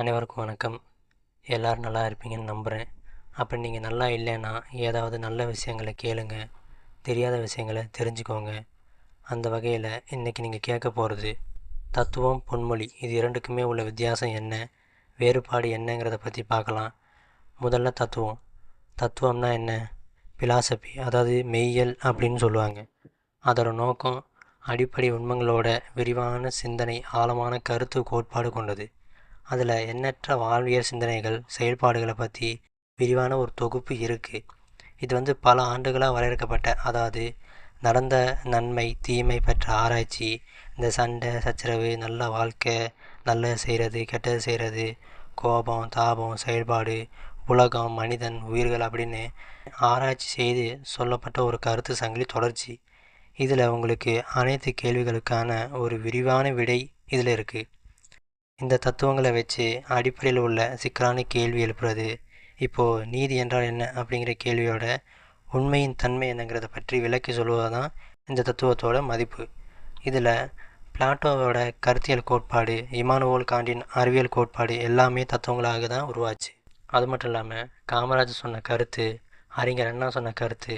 அனைவருக்கும் வணக்கம். எல்லோரும் நல்லா இருப்பீங்கன்னு நம்புகிறேன் அப்படி நீங்கள் நல்லா இல்லைன்னா ஏதாவது நல்ல விஷயங்களை கேளுங்க. தெரியாத விஷயங்களை தெரிஞ்சுக்கோங்க. அந்த வகையில் இன்றைக்கி நீங்கள் கேட்க போகிறது தத்துவம் பொன்மொழி. இது இரண்டுக்குமே உள்ள வித்தியாசம் என்ன? வேறுபாடு என்னங்கிறத பற்றி பார்க்கலாம். முதல்ல தத்துவம். தத்துவம்னா என்ன? பிலாசபி அதாவது மெய்யல் அப்படின்னு சொல்லுவாங்க. அதோட நோக்கம் அடிப்படை உண்மைகளோட விரிவான சிந்தனை ஆழமான கருத்து கோட்பாடு கொண்டது. அதில் எண்ணற்ற வாழ்வியல் சிந்தனைகள் செயல்பாடுகளை பற்றி விரிவான ஒரு தொகுப்பு இருக்குது இது வந்து பல ஆண்டுகளாக வரையறுக்கப்பட்ட அதாவது நடந்த நன்மை தீமை பெற்ற ஆராய்ச்சி இந்த சண்டை சச்சரவு நல்ல வாழ்க்கை நல்லது செய்கிறது கெட்டது செய்கிறது கோபம் தாபம் செயல்பாடு உலகம் மனிதன் உயிர்கள் அப்படின்னு ஆராய்ச்சி செய்து சொல்லப்பட்ட ஒரு கருத்து சங்கிலி தொடர்ச்சி. இதில் உங்களுக்கு அனைத்து கேள்விகளுக்கான ஒரு விரிவான விடை இதில் இருக்குது இந்த தத்துவங்களை வச்சு அடிப்படையில் உள்ள சிக்கலான கேள்வி எழுப்புறது. இப்போது நீதி என்றால் என்ன அப்படிங்கிற கேள்வியோட உண்மையின் தன்மை என்னங்கிறத பற்றி விளக்கி சொல்லுவது தான் இந்த தத்துவத்தோட மதிப்பு. இதில் பிளாட்டோவோட கருத்தியல் கோட்பாடு இமானுவோல் காண்டின் அறிவியல் கோட்பாடு எல்லாமே தத்துவங்களாக தான் உருவாச்சு. அது மட்டும் இல்லாமல் காமராஜர் சொன்ன கருத்து அறிஞர் அண்ணா சொன்ன கருத்து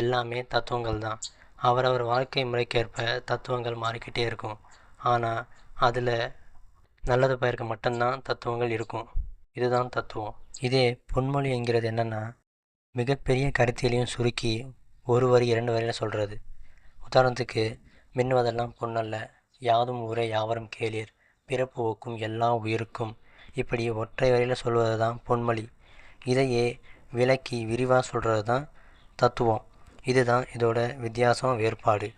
எல்லாமே தத்துவங்கள் தான். அவரவர் வாழ்க்கை முறைக்கேற்ப தத்துவங்கள் மாறிக்கிட்டே இருக்கும். ஆனால் அதில் நல்லது பயிருக்கு மட்டும்தான் தத்துவங்கள் இருக்கும். இதுதான் தத்துவம். இதே பொன்மொழி என்கிறது என்னென்னா மிகப்பெரிய கருத்தியலையும் சுருக்கி ஒரு வரி இரண்டு வரியில் சொல்கிறது உதாரணத்துக்கு மின்னுவதெல்லாம் பொன்னல்ல. யாதும் ஊரே யாவரும் கேளீர். பிறப்பு ஓக்கும் எல்லா உயிருக்கும். இப்படி ஒற்றை வரியில் சொல்வது தான் பொன்மொழி. இதையே விளக்கி விரிவாக சொல்கிறது தான் தத்துவம். இதுதான் இதோட வித்தியாசம் வேறுபாடு.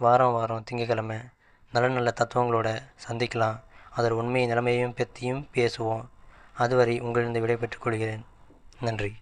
வாரம் வாரம் திங்கக்கிழமை நல்ல நல்ல தத்துவங்களோட சந்திக்கலாம். அதன் உண்மை நிலைமையையும் பற்றியும் பேசுவோம். அதுவரை உங்களிடம் விடைபெற்றுக் கொள்கிறேன். நன்றி.